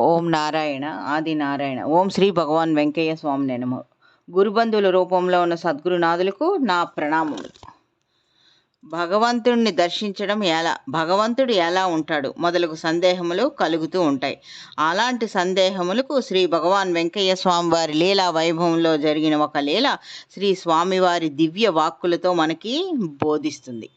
ఓం నారాయణ ఆది నారాయణ. ఓం శ్రీ భగవాన్ వెంకయ్య స్వామి నేనము గురుబంధువుల రూపంలో ఉన్న సద్గురునాథులకు నా ప్రణామములు. భగవంతుడిని దర్శించడం ఎలా? భగవంతుడు ఎలా ఉంటాడు? మొదలగు సందేహములు కలుగుతూ ఉంటాయి. అలాంటి సందేహములకు శ్రీ భగవాన్ వెంకయ్య స్వామి వారి లీలా వైభవంలో జరిగిన ఒక లీల శ్రీ స్వామివారి దివ్య వాక్కులతో మనకి బోధిస్తుంది.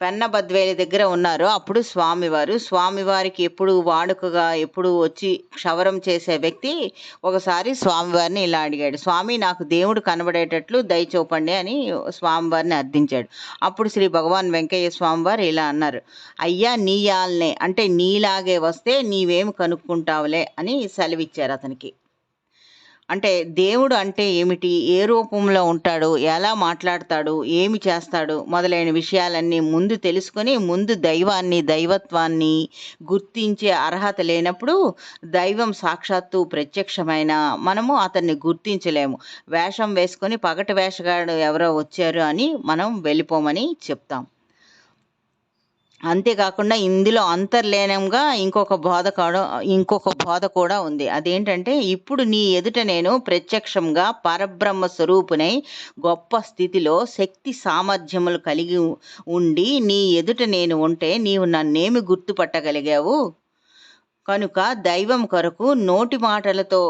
పెన్నబద్వేలి దగ్గర ఉన్నారు. అప్పుడు స్వామివారు. స్వామివారికి ఎప్పుడు వాడుకగా ఎప్పుడు వచ్చి క్షవరం చేసే వ్యక్తి ఒకసారి స్వామివారిని ఇలా అడిగాడు. స్వామి నాకు దేవుడు కనబడేటట్లు దయ చూపండి అని స్వామివారిని అర్థించాడు. అప్పుడు శ్రీ భగవాన్ వెంకయ్య స్వామివారు ఇలా అన్నారు. అయ్యా నీయాలనే అంటే నీలాగే వస్తే నీవేమి కనుక్కుంటావులే అని సెలవిచ్చారు అతనికి. అంటే దేవుడు అంటే ఏమిటి? ఏ రూపంలో ఉంటాడు? ఎలా మాట్లాడతాడు? ఏమి చేస్తాడు? మొదలైన విషయాలన్నీ ముందు తెలుసుకొని ముందు దైవాన్ని దైవత్వాన్ని గుర్తించే అర్హత లేనప్పుడు దైవం సాక్షాత్తు ప్రత్యక్షమైన మనము అతన్ని గుర్తించలేము. వేషం వేసుకొని పగటి వేషగాడు ఎవరో వచ్చారు అని మనం వెళ్ళిపోమని చెప్తాం. అంతేకాకుండా ఇందులో అంతర్లీనంగా ఇంకొక బోధ కూడా ఇంకొక బోధ కూడా ఉంది. అదేంటంటే ఇప్పుడు నీ ఎదుట నేను ప్రత్యక్షంగా పరబ్రహ్మ స్వరూపునై గొప్ప స్థితిలో శక్తి సామర్థ్యములు కలిగి ఉండి నీ ఎదుట నేను ఉంటే నీవు నన్నేమి గుర్తుపట్టగలిగావు? కనుక దైవం కొరకు నోటి మాటలతో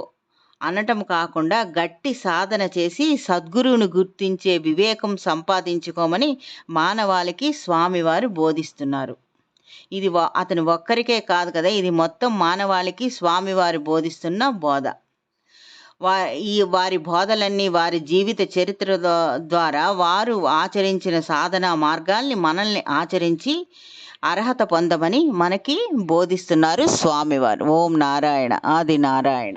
అనటం కాకుండా గట్టి సాధన చేసి సద్గురువుని గుర్తించే వివేకం సంపాదించుకోమని మానవాళికి స్వామివారు బోధిస్తున్నారు. ఇది అతని ఒక్కరికే కాదు కదా ఇది మొత్తం మానవాళికి స్వామివారు బోధిస్తున్న బోధ. వా ఈ వారి బోధలన్నీ వారి జీవిత చరిత్ర ద్వారా వారు ఆచరించిన సాధన మార్గాల్ని మనల్ని ఆచరించి అర్హత పొందమని మనకి బోధిస్తున్నారు స్వామివారు. ఓం నారాయణ ఆది నారాయణ.